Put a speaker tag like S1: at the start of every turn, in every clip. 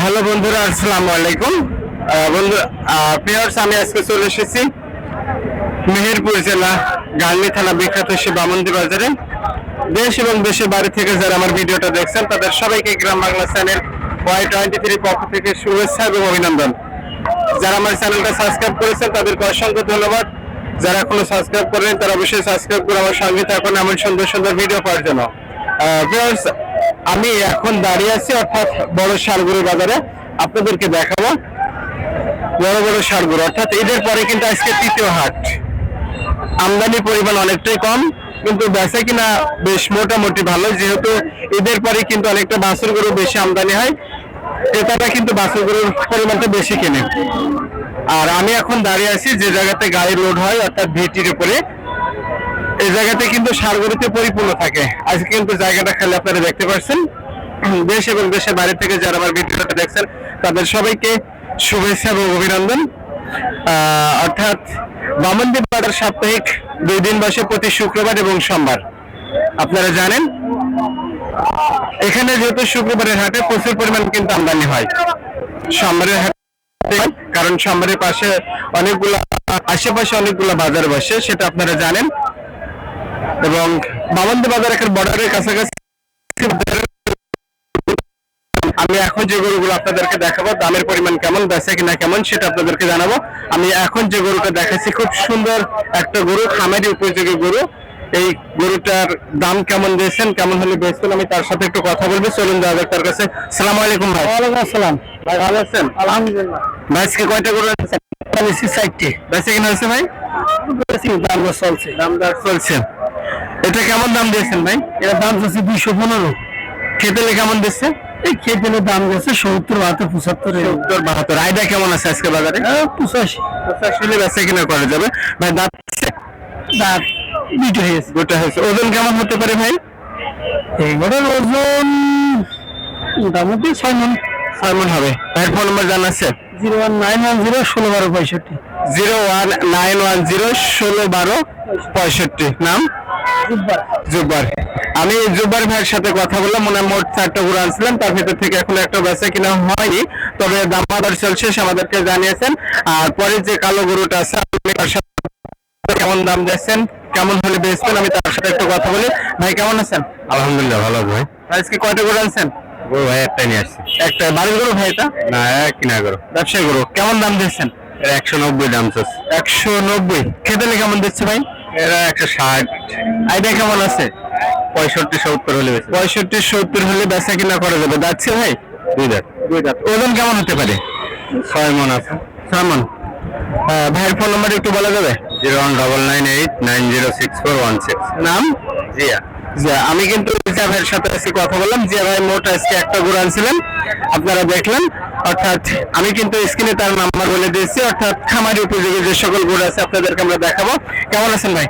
S1: Hello বন্ধুরা, আসসালামু আলাইকুম। বন্ধু প্রিয়ার্স আমি আজকে চলে এসেছি মেহেরপুর জেলা গার্নি থানা বিখ্যাত সে বামন্দি বাজারে। দেশ এবং দেশের বাড়ি থেকে যারা আমার ভিডিওটা দেখছেন, তাদের সবাইকে Gram Bangla channel Y twenty three পক্ষ থেকে শুভেচ্ছা এবং অভিনন্দন। যারা আমার চ্যানেলটা সাবস্ক্রাইব করেছেন, তাদেরকে অসংখ্য ধন্যবাদ। যারা এখনও সাবস্ক্রাইব করেন তারা অবশ্যই সাবস্ক্রাইব করে আমার সঙ্গে থাকুন এমন সুন্দর সুন্দর ভিডিও পাওয়ার জন্য। আমি এখন দাঁড়িয়ে আছি অর্থাৎ বড় শালগুড়ি বাজারে। আপনাদেরকে দেখাবো বড় বড় শালগুড়ি অর্থাৎ ঈদের পরে কিন্তু আজকে তৃতীয় হাট। আমদানি পরিমাণ অনেকটাই কম, কিন্তু বেচা কিনা বেশ মোটামুটি ভালো। যেহেতু ঈদের পরে কিন্তু অনেকটা বাছুর গরু বেশি আমদানি হয়, ক্রেতারা কিন্তু বাছুর গরুর পরিমাণটা বেশি কেনে। আর আমি এখন দাঁড়িয়ে আছি যে জায়গাতে গাড়ি লোড হয়, অর্থাৎ ভিটির উপরে। এই জায়গাতে কিন্তু সারগরুতে পরিপূর্ণ থাকে। আজকে কিন্তু জায়গাটা খালি আপনারা দেখতে পাচ্ছেন দেশ এবং দেশের বাইরে থেকে যারা আমার ভিডিওটা দেখছেন, তাদের সবাইকে শুভেচ্ছা এবং অভিনন্দন। অর্থাৎ বামনদ্বীপ বাজার সাপ্তাহিক দুই দিন বসে প্রতি শুক্রবার এবং সোমবার। আপনারা জানেন, এখানে যেহেতু শুক্রবারের হাটে প্রচুর পরিমাণ কিন্তু আমদানি হয়। সোমবারের হাটে কারণ সোমবারের পাশে অনেকগুলো, আশেপাশে অনেকগুলো বাজার বসে, সেটা আপনারা জানেন। এবং বামন্দি বাজার এখন বর্ডারের কাছাকাছি আমি এখন যে গরুগুলো আপনাদেরকে দেখাবো দামের পরিমাণ কেমন বেচে কিনা কেমন সেটা আপনাদেরকে জানাব। আমি এখন যে গরুটা দেখাচ্ছি খুব সুন্দর একটা গরু খামারি উপযোগী গরু। এই গরুটার দাম কেমন দিয়েছেন কেমন হলে বেচবেন আমি তার সাথে একটু কথা বলব। চলুন দাদা তার কাছে। সালাম আলাইকুম ভাই। ওয়ালাইকুম আসসালাম। ভাই ভালো আছেন?
S2: আলহামদুলিল্লাহ।
S1: ভাই আজকে কয়টা গরু
S2: বেশি সাইডটি
S1: কিনা হয়েছে ভাই?
S2: দাম চলছে।
S1: দাম চলছে। এটা কেমন দাম দিয়েছেন ভাই?
S2: এর দাম চলছে দুইশো পনেরো।
S1: খেতেলে কেমন দিচ্ছে?
S2: এই খেতে দাম গেছে সত্তর বাহাত্তর পঁচাত্তর
S1: সত্তর বাহাত্তর। আইডা কেমন আছে আজকে বাজারে?
S2: পঁচাশি।
S1: আসলে বেচা কিনা করা যাবে। ভাই দাঁত
S2: দাঁত দুইটা হয়েছে
S1: গোটা হয়েছে। ওজন কেমন হতে পারে ভাই?
S2: এইগুলোর ওজন মোটামুটি ছয় মন
S1: ছয় মন হবে। ভাইয়ের ফোন নাম্বার জানা আছে?
S2: Zero one nine one zero ষোলো বারো পঁয়ষট্টি।
S1: Zero one nine one zero ষোলো বারো পঁয়ষট্টি। নাম? জুব্বার। আমি জুব্বার ভাইয়ের সাথে কথা বললাম মনে মোট চারটা ঘুরে আনছিলাম তার ভিতর থেকে এখন একটা বেচা কিনা হয়নি তবে দাম বাজার চলছে আমাদেরকে জানিয়েছেন। আর পরে যে কালো গরুটা আছে আপনি তার সাথে কেমন দাম দিচ্ছেন কেমন হলে বেচবেন আমি তার সাথে একটু কথা বলি। ভাই কেমন আছেন?
S3: আলহামদুলিল্লাহ ভালো ভাই।
S1: আজকে কয়টা গরু আনছেন?
S3: গরু ভাই একটা নিয়ে আসছি।
S1: একটা বাড়ির গরু ভাই এটা?
S3: না কিনা গরু।
S1: ব্যবসায়ী গরু। কেমন দাম দিচ্ছেন
S3: একশো নব্বই দাম চাচ্ছে।
S1: একশো নব্বই। খেতেলে কেমন দিচ্ছে ভাই?
S3: এরা একশো ষাট।
S1: আইডিয়া কেমন আছে?
S3: পঁয়ষট্টি সত্তর হলে
S1: পঁয়ষট্টি সত্তর হলে বেচা কিনা করা যাবে। যাচ্ছে ভাই?
S3: দুই দাঁত।
S1: দুই দাঁত। ওজন কেমন হতে পারে?
S3: ছয় মন আছে
S1: সামন ভাইয়ের ফোন নাম্বার একটু বলা যাবে?
S3: Zero one double nine eight nine zero six four one six.
S1: নাম?
S3: জিয়া।
S1: জিয়া। আমি কিন্তু জিয়া ভাইয়ের সাথে আজকে কথা বললাম। জিয়া ভাই মোট আজকে একটা গরু আনছিলেন। আপনারা দেখলেন। অর্থাৎ আমি কিন্তু স্ক্রিনে তার নাম্বার বলে দিয়েছি অর্থাৎ খামারি উপযোগী যে সকল গরু আছে আপনাদেরকে আমরা দেখাবো। কেমন আছেন ভাই?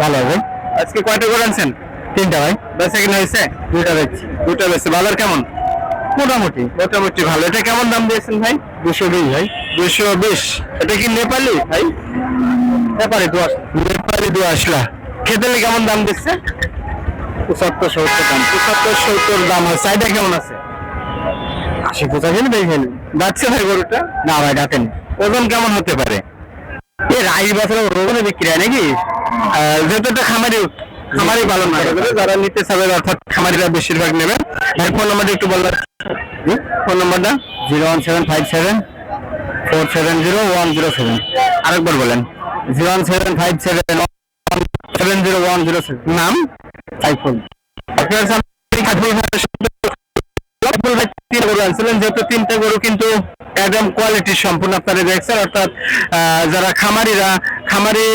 S1: ভালো হবে আজকে কয়টা গরু আনছেন? তিনটা ভাই। বেচা কিনা হয়েছে? দুইটা বেচছি। দুইটা বেচছে। বাজার কেমন? মোটামুটি। মোটামুটি ভালো। এটা কেমন দাম দিয়েছেন ভাই? দুশো বিশ ভাই। দুশো বিশ। এটা কি নেপালি ভাই? নেপালি দোয়াশ। নেপালি দোয়াশলা। খেতে কেমন দাম দিচ্ছে? পঁচাত্তর সত্তর দাম। পঁচাত্তর সত্তর দাম হয় চাহিদা কেমন আছে? আশি পঁচাশি দেখেন যাচ্ছে ভাই গরুটা? না ভাই, ডাকেন। ওজন কেমন হতে পারে? এ রাই বছর ওজনে বিক্রি হয় নাকি? যেহেতু খামারি খামারি পালন করে যারা নিতে চাবে, অর্থাৎ খামারিরা বেশিরভাগ নেবে। ভাই ফোন নাম্বারটা একটু বলবেন। ফোন নাম্বারটা zero one seven five seven, four seven zero, one zero seven. আরেকবার বলেন। Zero one seven five seven seven zero, one zero seven. নাম? সাইফুল। আপনার সামনে সাইফুল ভাই তিন গরু আনছিলেন, যেহেতু তিনটা গরু কিন্তু একদম কোয়ালিটি সম্পূর্ণ আপনারা দেখছেন, অর্থাৎ যারা খামারিরা, খামারি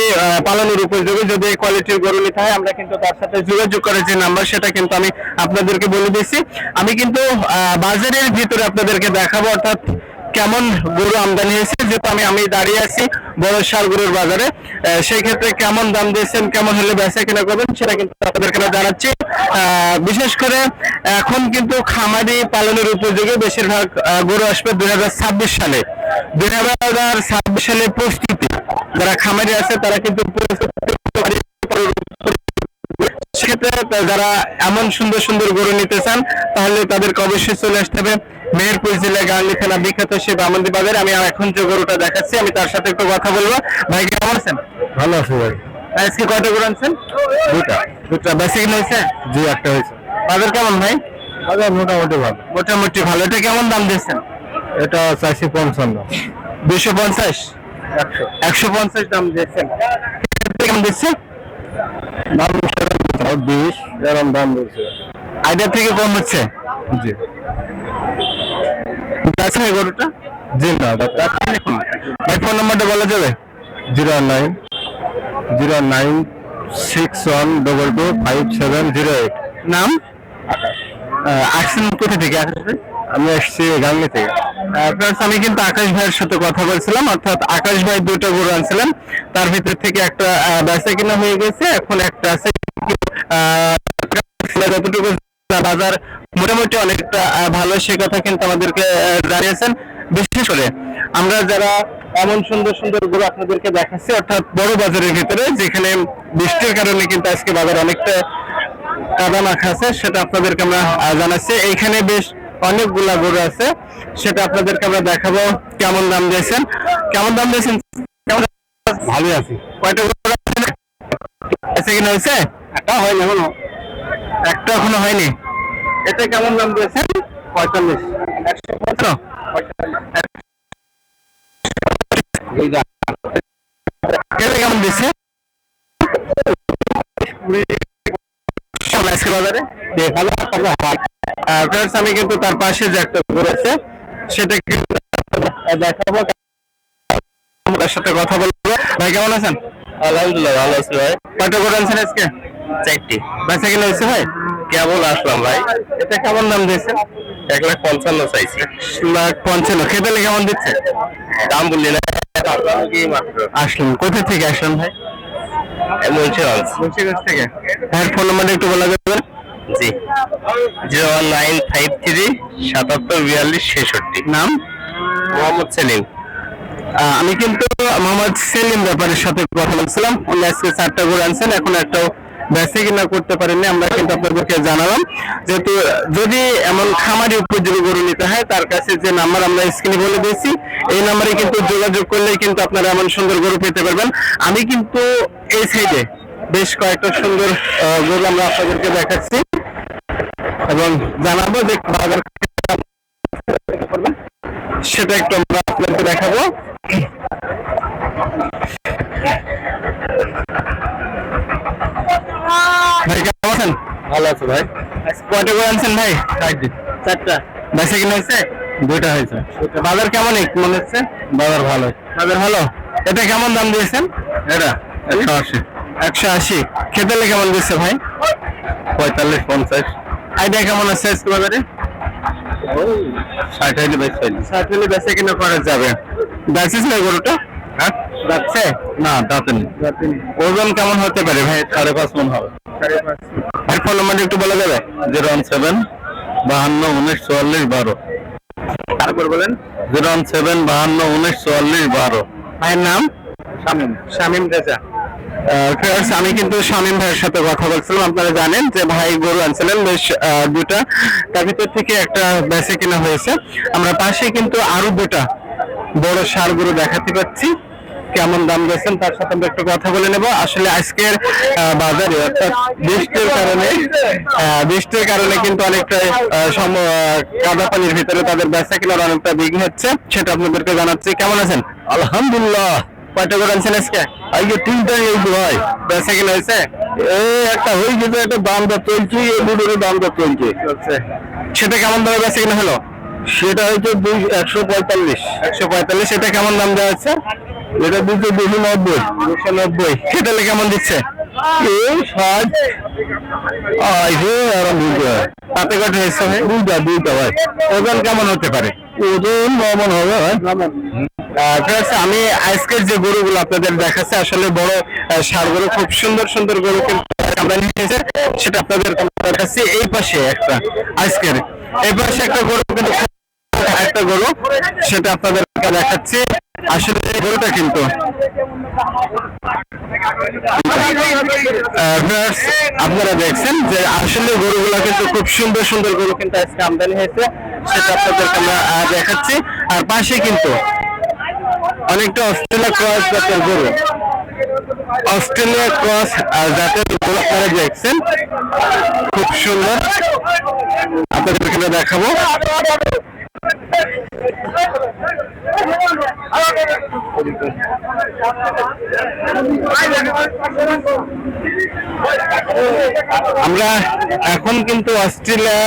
S1: পালনের উপযোগী যদি কোয়ালিটির গরু নিতে হয়, আমরা কিন্তু তার সাথে যোগাযোগ করে যে নাম্বার সেটা কিন্তু আমি আপনাদেরকে বলে দিয়েছি আমি কিন্তু বাজারের ভিতরে আপনাদেরকে দেখাবো, অর্থাৎ কেমন গরু আমদানি হয়েছে? যেহেতু আমি আমি দাঁড়িয়ে আছি বড় সার গরুর বাজারে সেই ক্ষেত্রে কেমন দাম দিয়েছেন, কেমন হলে বেচা কিনা করবেন, সেটা কিন্তু আপনাদেরকে জানাচ্ছি। বিশেষ করে এখন কিন্তু খামারি পালনের উপযোগী বেশিরভাগ গরু আসবে দুই ছাব্বিশ সালে। দুই হাজার ছাব্বিশ সালে প্রস্তুতি। যারা খামারি আছে, তারা কিন্তু সেক্ষেত্রে যারা এমন সুন্দর সুন্দর গরু নিতে চান, তাহলে তাদেরকে অবশ্যই চলে আসতে হবে। মেহেরপুর জেলা গাঙ্গি থানা বিখ্যাত সে বামন্দি বাজারে আমি এখন যে গরুটা দেখাচ্ছি আমি তার সাথে একটু কথা বলব। ভাই কেমন আছেন?
S3: ভালো আছে ভাই।
S1: আজকে কয়টা গরু আনছেন?
S3: দুটা
S1: দুটা বেশি হয়েছে?
S3: জি একটা হয়েছে।
S1: বাজার কেমন ভাই?
S3: বাজার মোটামুটি ভালো।
S1: মোটামুটি ভালো। এটা কেমন দাম দিচ্ছেন
S3: এটা চারশো পঞ্চান্ন।
S1: দুশো পঞ্চাশ?
S3: একশো।
S1: পঞ্চাশ দাম দিচ্ছেন কেমন দিচ্ছে?
S3: দাম বিশ এরকম দাম বলছে
S1: আইডিয়া থেকে কম হচ্ছে?
S3: জি।
S1: আছে গরুটা?
S3: জি না
S1: ভাই ফোন নাম্বারটা বলা যাবে?
S3: Zero nine zero nine six one double two five seven zero eight
S1: নাম? আসছেন কোথা থেকে? আসছেন
S3: আমি গাঙ্গি থেকে।
S1: ফ্রেন্ডস আমি কিন্তু আকাশ ভাইয়ের সাথে কথা বলছিলাম অর্থাৎ আকাশ ভাই দুটো গরু আনছিলেন। তার ভিতর থেকে একটা বেচা কিনা হয়ে গেছে এখন একটা আছে। যতটুকু বাজার মোটামুটি অনেকটা ভালো সে কথা কিন্তু আমাদেরকে জানিয়েছেন। বিশেষ করে আমরা যারা এমন সুন্দর সুন্দর গরু আপনাদেরকে দেখাচ্ছি অর্থাৎ বড় বাজারের ভিতরে যেখানে বৃষ্টির কারণে কিন্তু আজকে বাজার অনেকটা কাদা মাখা আছে সেটা আপনাদেরকে আমরা জানাচ্ছি। এইখানে বেশ অনেকগুলা গরু আছে সেটা আপনাদেরকে আমরা দেখাবো কেমন দাম দিয়েছেন। কেমন দাম দিয়েছেন? কেমন
S3: ভালো আছি।
S1: কয়টা গরু? আছে কিনা হয়েছে? একটা হয়নি এখনও। একটা এখনও হয়নি? এটা কেমন দাম দিয়েছেন? পঁয়তাল্লিশ। একশো পনেরো এটা কেমন দিচ্ছে বাজারে? ফ্রেন্ডস আমি কিন্তু তার পাশে যে একটা গরু আছে সেটা কিন্তু দেখাবো। তার সাথে কথা বলব। ভাই কেমন আছেন?
S3: আলহামদুলিল্লাহ ভালো আছি ভাই।
S1: কয়টা গরু আনছেন আজকে?
S3: চারটি।
S1: বেচা কিনা হয়েছে ভাই?
S3: কেবল আসলাম ভাই।
S1: এটা কেমন দাম দিয়েছে
S3: এক লাখ পঞ্চান্ন চাইছি।
S1: লাখ পঞ্চান্ন। খেতে কেমন দিচ্ছে?
S3: দাম বললি না।
S1: আসলেন কোথা থেকে আসলেন ভাই?
S3: মুন্সিগঞ্জ।
S1: মুন্সিগঞ্জ থেকে। ভাইয়ের ফোন নাম্বারটা একটু বলা যাবে?
S3: জি। Zero one nine five three সাতাত্তর বিয়াল্লিশ ছেষট্টি।
S1: নাম?
S3: মোহাম্মদ সেলিম।
S1: আমি কিন্তু মোহাম্মদ সেলিম ব্যাপারের সাথে কথা বলছিলাম। উনি আজকে চারটা গরু আনছেন। এখন একটাও বেঁচে কিনা করতে পারেননি আমরা কিন্তু আপনাদেরকে জানালাম। যেহেতু যদি এমন খামারি উপযোগী গরু নিতে হয়, তার কাছে যে নাম্বার আমরা স্ক্রিনে বলে দিয়েছি, এই নাম্বারে কিন্তু যোগাযোগ করলেই কিন্তু আপনারা এমন সুন্দর গরু পেতে পারবেন। আমি কিন্তু এই সাইডে বেশ কয়েকটা সুন্দর গরু আমরা আপনাদেরকে দেখাচ্ছি এবং জানাব যে সেটা একটু আমরা আপনাদেরকে দেখাবো।
S3: আছে ভাই?
S1: কয়টা করে আনছেন ভাই? চারটা। বেচা কিনা হয়েছে?
S3: দুইটা হয়েছে।
S1: বাজার কেমন মনে হচ্ছে?
S3: বাজার ভালো।
S1: বাজার ভালো? এটা কেমন দাম দিয়েছেন?
S3: এটা একশো আশি।
S1: একশো আশি। খেতেলে কেমন দিচ্ছে ভাই?
S3: পঁয়তাল্লিশ পঞ্চাশ।
S1: আইডিয়া কেমন আছে আজকে বাজারে?
S3: ষাট বেশ পাইলি
S1: ষাট হলে বেচা কিনা করা যাবে। যাচ্ছিস না গরুটা?
S3: হ্যাঁ?
S1: যাচ্ছে?
S3: না দাঁতে নেই
S1: ওজন কেমন হতে পারে ভাই?
S3: সাড়ে পাঁচ মন হবে।
S1: ভাই ফোন নাম্বারটা একটু বলা যাবে
S3: জিরো ওয়ান সেভেন বাহান্ন উনিশ চুয়াল্লিশ বারো।
S1: তারপর বলেন।
S3: জিরো ওয়ান সেভেন বাহান্ন উনিশ চুয়াল্লিশ বারো।
S1: ভাইয়ের নাম?
S3: শামিম।
S1: শামিম রেজা। আমি কিন্তু শামিম ভাইয়ের সাথে কথা বলছিলাম। আপনারা জানেন যে ভাই গরু আনছিলেন বেশ দুটা। তার ভিতর থেকে একটা বেঁচে কেনা হয়েছে। আমরা পাশে কিন্তু আরও দুটা বড় সার গরু দেখাতে পাচ্ছি। কেমন দাম দিয়েছেন তার সাথে আমরা একটু কথা বলে নেব। আসলে আজকের বাজারে অর্থাৎ বৃষ্টির কারণে বৃষ্টির কারণে কিন্তু অনেকটা সম- কাদা পানির ভিতরে তাদের বেচা কেনার অনেকটা বিঘ্ন হচ্ছে। সেটা আপনাদেরকে জানাচ্ছি। কেমন আছেন?
S3: আলহামদুলিল্লাহ।
S1: কয়টা করে আনছেন আজকে?
S3: আজকে তিনটাই এই ভাই।
S1: বেচা কিনা হয়েছে?
S3: এই একটা হয়ে গেছে একটা দাম দর চলছে এই দাম দর চলছে।
S1: সেটা কেমন দামে বেচা কিনা হলো?
S3: সেটা হচ্ছে দুই একশো পঁয়তাল্লিশ।
S1: একশো পঁয়তাল্লিশ এটা কেমন দাম দেওয়া হচ্ছে?
S3: এটা দুশো দুশো নব্বই।
S1: দুশো নব্বই। খেতেলে কেমন দিচ্ছে?
S3: এই ষাট। আইসে আর দুইটা।
S1: তাতে কত হয়েছে ভাই?
S3: দুইটা দুইটা ভাই।
S1: ওজন কেমন হতে পারে?
S3: ওজন নমন হবে ভাই।
S1: আমি আজকের যে গরুগুলো আপনাদের দেখাচ্ছে আসলে বড় ষাঁড় গরু খুব সুন্দর সুন্দর গরু কিন্তু আমরা নিয়েছে সেটা আপনাদের দেখাচ্ছি। এই পাশে একটা আজকের পাশে একটা গরু কিন্তু একটা গরু, সেটা আপনাদের দেখাচ্ছি। আসলে এই গরুটা কিন্তু আপনারা দেখছেন যে আসলে গরুগুলো কিন্তু খুব সুন্দর সুন্দর গরু কিন্তু আজকে আমদানি হয়েছে, সেটা আপনাদেরকে আমরা দেখাচ্ছি। আর পাশে কিন্তু অনেকটা অস্ট্রেলিয়া ক্রস গরু। অস্ট্রেলিয়া ক্রস জাতের আপনারা দেখছেন খুব সুন্দর। আপনাদেরকে আমরা দেখাবো। আমরা এখন কিন্তু অস্ট্রেলিয়া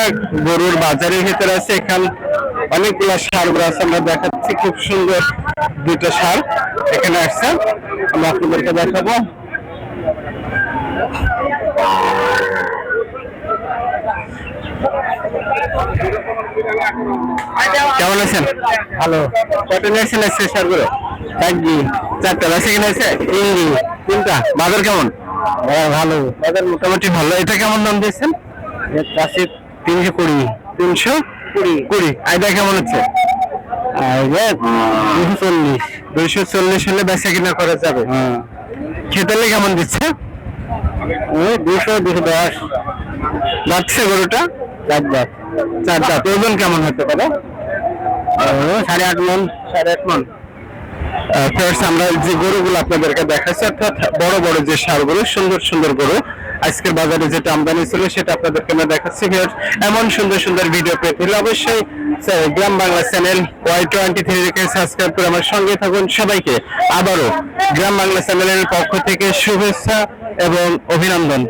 S1: গরুর বাজারের ভিতরে আছে। এখান অনেকগুলো সার গরু আছে আমরা দেখাচ্ছি খুব সুন্দর দুটো সার এখানে আসছে আমরা আপনাদেরকে দেখাবো। কেমন আছেন? ভালো। কত নিয়েছেন আজকে সারগুলো চারটি। চারটা বেশি কিনে আছে ইংরি তিনটা। বাজার কেমন? ভালো বাজার মোটামুটি ভালো। এটা কেমন দাম দিয়েছেন? তিনশো কুড়ি। তিনশো? কুড়ি কুড়ি। আইডা কেমন হচ্ছে? আইডা দুশো চল্লিশ। দুশো চল্লিশ হলে বেচা কিনা করা যাবে। খেতেলে কেমন দিচ্ছে? দুশো দুশো দশ। যাচ্ছে গরুটা? চার দাঁত। চার দাঁত। ওজন কেমন হতে পারে? সাড়ে আট মন। সাড়ে আট মন। ফার্স্ট আমরা যে গরুগুলো আপনাদেরকে দেখাচ্ছি অর্থাৎ বড় বড় যে সারগুলো সুন্দর সুন্দর গরু আজকের বাজারে যেটা আমদানি ছিল সেটা আপনাদেরকে আমরা দেখাচ্ছি। এমন সুন্দর সুন্দর ভিডিও পেতে হলে অবশ্যই Gram Bangla channel Y twenty থ্রিকে subscribe করে আমার সঙ্গে থাকুন সবাইকে আবারও গ্রাম বাংলা চ্যানেলের পক্ষ থেকে শুভেচ্ছা এবং অভিনন্দন